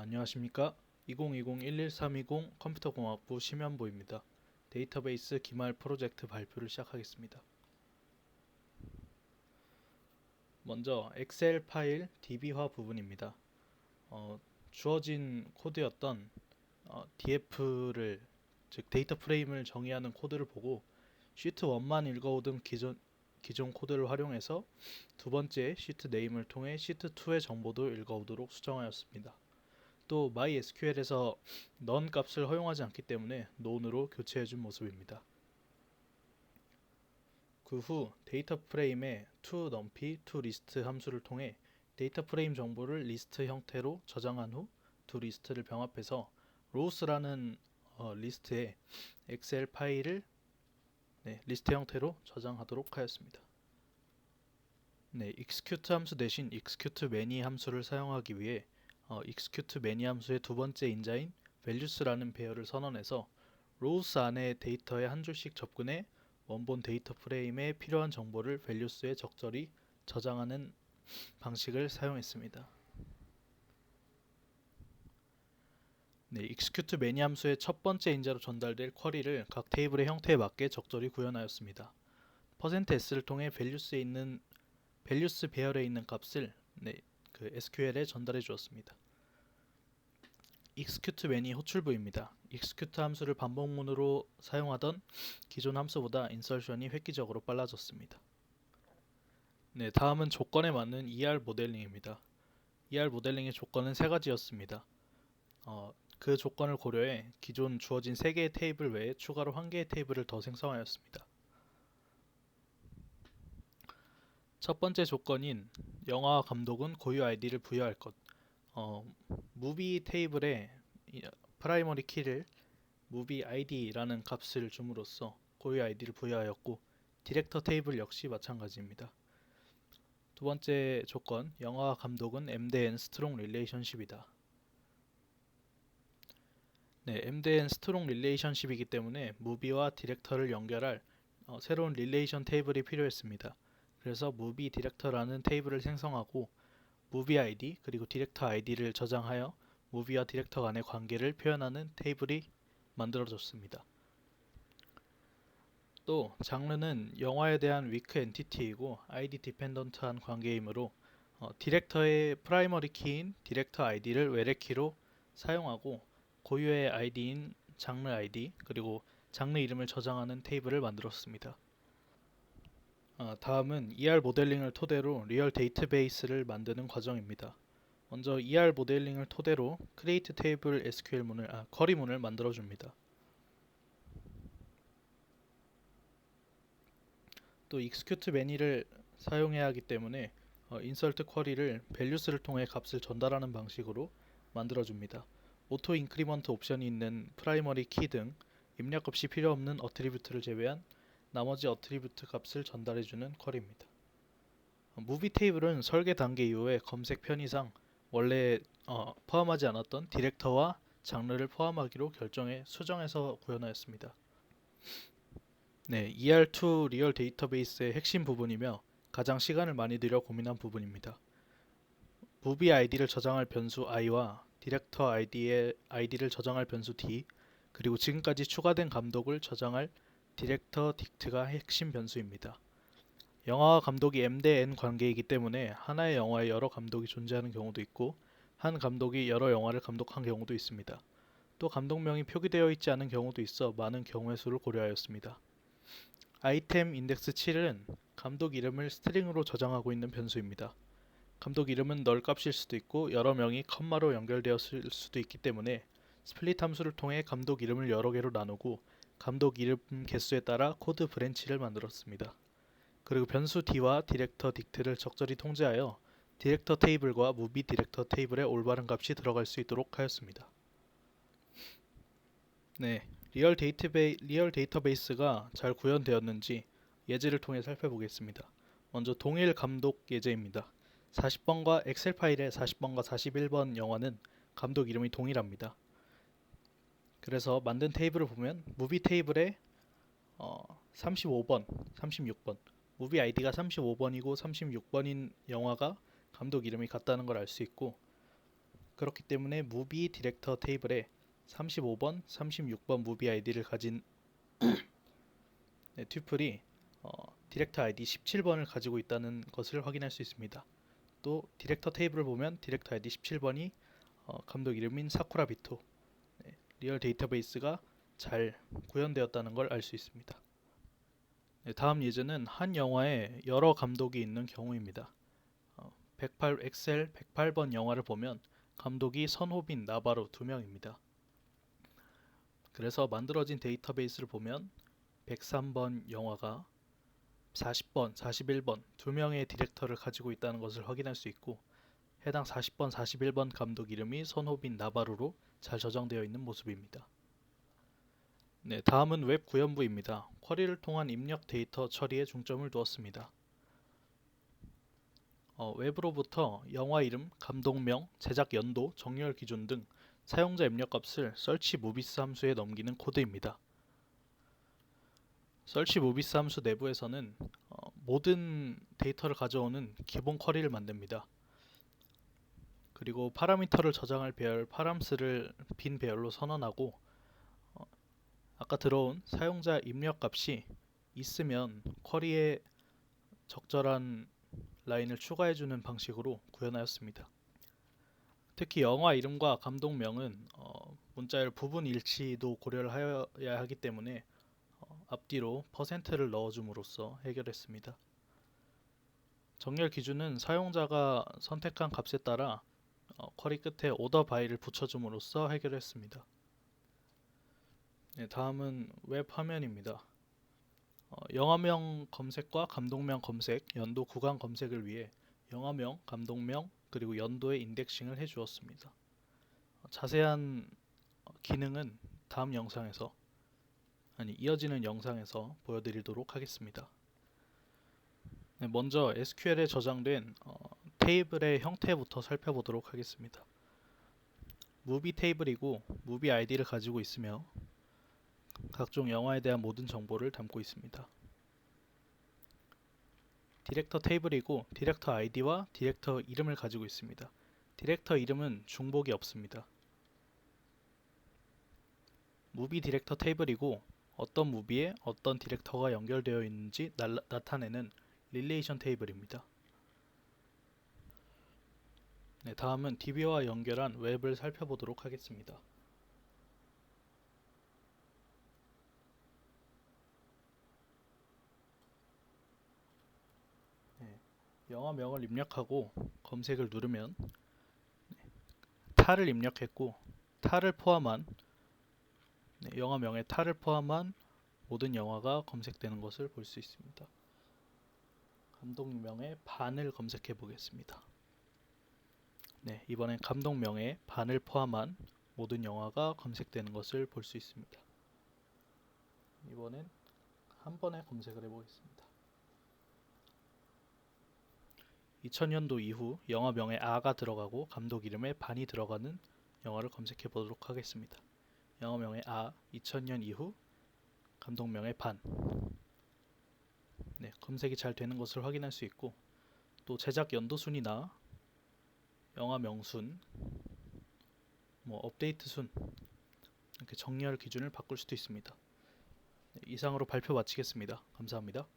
안녕하십니까. 2020-11320 컴퓨터공학부 심현보입니다. 데이터베이스 기말 프로젝트 발표를 시작하겠습니다. 먼저 엑셀 파일 DB화 부분입니다. 어, 주어진 코드였던 어, DF를 즉 데이터 프레임을 정의하는 코드를 보고 시트 1만 읽어오던 기존 기존 코드를 활용해서 두 번째 시트 네임을 통해 시트 2의 정보도 읽어오도록 수정하였습니다. 또 MySQL에서 none 값을 허용하지 않기 때문에 none으로 교체해 준 모습입니다. 그 후 데이터 프레임에 toNumpy, toList 함수를 통해 데이터 프레임 정보를 리스트 형태로 저장한 후 두 리스트를 병합해서 rows라는 어, 리스트에 엑셀 파일을 네, 리스트 형태로 저장하도록 하였습니다. 네, execute 함수 대신 execute many 함수를 사용하기 위해 어, execute many 함수의 두 번째 인자인 values라는 배열을 선언해서 rows 안에 데이터의 한 줄씩 접근해 원본 데이터 프레임에 필요한 정보를 values에 적절히 저장하는 방식을 사용했습니다. 네, execute many 함수의 첫 번째 인자로 전달될 쿼리를 각 테이블의 형태에 맞게 적절히 구현하였습니다. %s를 통해 values에 있는 values 배열에 있는 값을 네, 그 SQL에 전달해 주었습니다. Execute many 호출부입니다. execute 함수를 반복문으로 사용하던 기존 함수보다 인설션이 획기적으로 빨라졌습니다. 네, 다음은 조건에 맞는 ER 모델링입니다. ER 모델링의 조건은 세 가지였습니다. 어, 그 조건을 고려해 기존 주어진 3개의 테이블 외에 추가로 1개의 테이블을 더 생성하였습니다. 첫 번째 조건인 영화와 감독은 고유 아이디를 부여할 것. 어, 무비 테이블에 프라이머리 키를 무비 아이디라는 값을 줌으로써 고유 아이디를 부여하였고 디렉터 테이블 역시 마찬가지입니다. 두 번째 조건, 영화와 감독은 MDN 스트롱 릴레이션십이다. 네, MDN 스트롱 릴레이션십이기 때문에 무비와 디렉터를 연결할 어, 새로운 릴레이션 테이블이 필요했습니다. 그래서 무비 디렉터라는 테이블을 생성하고 무비 아이디 그리고 디렉터 아이디를 저장하여 무비와 디렉터 간의 관계를 표현하는 테이블이 만들어졌습니다. 또 장르는 영화에 대한 위크 엔티티이고 아이디 디펜던트한 관계이므로 어, 디렉터의 프라이머리 키인 디렉터 아이디를 외래 키로 사용하고 고유의 아이디인 장르 아이디 그리고 장르 이름을 저장하는 테이블을 만들었습니다. 아, 다음은 ER 모델링을 토대로 리얼 데이터베이스를 만드는 과정입니다. 먼저 ER 모델링을 토대로 create table SQL 문을 아, 쿼리 문을 만들어 줍니다. 또 execute many를 사용해야 하기 때문에 어, insert 쿼리를 values를 통해 값을 전달하는 방식으로 만들어 줍니다. 오토 인크리먼트 옵션이 있는 프라이머리 키등 입력 없이 필요 없는 어트리뷰트를 제외한 나머지 어트리뷰트 값을 전달해주는 쿼리입니다. 무비 테이블은 설계 단계 이후에 검색 편의상 원래 어, 포함하지 않았던 디렉터와 장르를 포함하기로 결정해 수정해서 구현하였습니다. 네, ER2 리얼 데이터베이스의 핵심 부분이며 가장 시간을 많이 들여 고민한 부분입니다. 무비 아이디를 저장할 변수 i와 디렉터 아이디의 아이디를 저장할 변수 d 그리고 지금까지 추가된 감독을 저장할 디렉터 딕트가 핵심 변수입니다. 영화와 감독이 m 대 n 관계이기 때문에 하나의 영화에 여러 감독이 존재하는 경우도 있고 한 감독이 여러 영화를 감독한 경우도 있습니다. 또 감독명이 표기되어 있지 않은 경우도 있어 많은 경우의 수를 고려하였습니다. 아이템 인덱스 7은 감독 이름을 스트링으로 저장하고 있는 변수입니다. 감독 이름은 널 값일 수도 있고 여러 명이 컴마로 연결되었을 수도 있기 때문에 스플릿 함수를 통해 감독 이름을 여러 개로 나누고 감독 이름 개수에 따라 코드 브랜치를 만들었습니다. 그리고 변수 d와 디렉터 딕트를 적절히 통제하여 디렉터 테이블과 무비 디렉터 테이블에 올바른 값이 들어갈 수 있도록 하였습니다. 네, 리얼 데이터베이 리얼 데이터베이스가 잘 구현되었는지 예제를 통해 살펴보겠습니다. 먼저 동일 감독 예제입니다. 40번과 엑셀 파일의 40번과 41번 영화는 감독 이름이 동일합니다. 그래서 만든 테이블을 보면 무비 테이블에 어, 35번, 36번, 무비 아이디가 35번이고 36번인 영화가 감독 이름이 같다는 걸 알 수 있고 그렇기 때문에 무비 디렉터 테이블에 35번, 36번 무비 아이디를 가진 네, 튜플이 어, 디렉터 아이디 17번을 가지고 있다는 것을 확인할 수 있습니다. 또 디렉터 테이블을 보면 디렉터 아이디 17번이 어, 감독 이름인 사쿠라 비토 네, 리얼 데이터베이스가 잘 구현되었다는 걸 알 수 있습니다. 네, 다음 예제는 한 영화에 여러 감독이 있는 경우입니다. 어, 108 엑셀 108번 영화를 보면 감독이 선호빈 나바로 두 명입니다. 그래서 만들어진 데이터베이스를 보면 103번 영화가 40번, 41번 두 명의 디렉터를 가지고 있다는 것을 확인할 수 있고 해당 40번, 41번 감독 이름이 선호빈 나바루로 잘 저장되어 있는 모습입니다. 네, 다음은 웹 구현부입니다. 쿼리를 통한 입력 데이터 처리에 중점을 두었습니다. 어, 웹으로부터 영화 이름, 감독명, 제작 연도, 정렬 기준 등 사용자 입력 값을 search movies 함수에 넘기는 코드입니다. search movies 함수 내부에서는 어, 모든 데이터를 가져오는 기본 쿼리를 만듭니다. 그리고 파라미터를 저장할 배열 파람스를 빈 배열로 선언하고 어, 아까 들어온 사용자 입력 값이 있으면 쿼리에 적절한 라인을 추가해주는 방식으로 구현하였습니다. 특히 영화 이름과 감독명은 어, 문자열 부분 일치도 고려를 하여야 하기 때문에 어, 앞뒤로 퍼센트를 넣어줌으로써 해결했습니다. 정렬 기준은 사용자가 선택한 값에 따라 어, 쿼리 끝에 오더 바이를 붙여줌으로써 해결했습니다. 네, 다음은 웹 화면입니다. 어, 영화명 검색과 감독명 검색, 연도 구간 검색을 위해 영화명, 감독명, 그리고 연도의 인덱싱을 해주었습니다. 어, 자세한 어, 기능은 다음 영상에서 아니 이어지는 영상에서 보여드리도록 하겠습니다. 네, 먼저 SQL에 저장된 어, 테이블의 형태부터 살펴보도록 하겠습니다. 무비 테이블이고 무비 아이디를 가지고 있으며 각종 영화에 대한 모든 정보를 담고 있습니다. 디렉터 테이블이고 디렉터 아이디와 디렉터 이름을 가지고 있습니다. 디렉터 이름은 중복이 없습니다. 무비 디렉터 테이블이고 어떤 무비에 어떤 디렉터가 연결되어 있는지 날라- 나타내는 릴레이션 테이블입니다. 네, 다음은 DB와 연결한 웹을 살펴보도록 하겠습니다. 네, 영화명을 입력하고 검색을 누르면 네, 탈을 입력했고 탈을 포함한 네, 영화명의 탈을 포함한 모든 영화가 검색되는 것을 볼 수 있습니다. 감독명의 반을 검색해 보겠습니다. 네, 이번엔 감독명의 반을 포함한 모든 영화가 검색되는 것을 볼 수 있습니다. 이번엔 한 번에 검색을 해보겠습니다. 2000년도 이후 영화명에 아가 들어가고 감독 이름에 반이 들어가는 영화를 검색해 보도록 하겠습니다. 영화명의 아, 2000년 이후 감독명의 반. 네, 검색이 잘 되는 것을 확인할 수 있고 또 제작 연도 순이나 영화 명순, 뭐 업데이트 순 이렇게 정렬 기준을 바꿀 수도 있습니다. 네, 이상으로 발표 마치겠습니다. 감사합니다.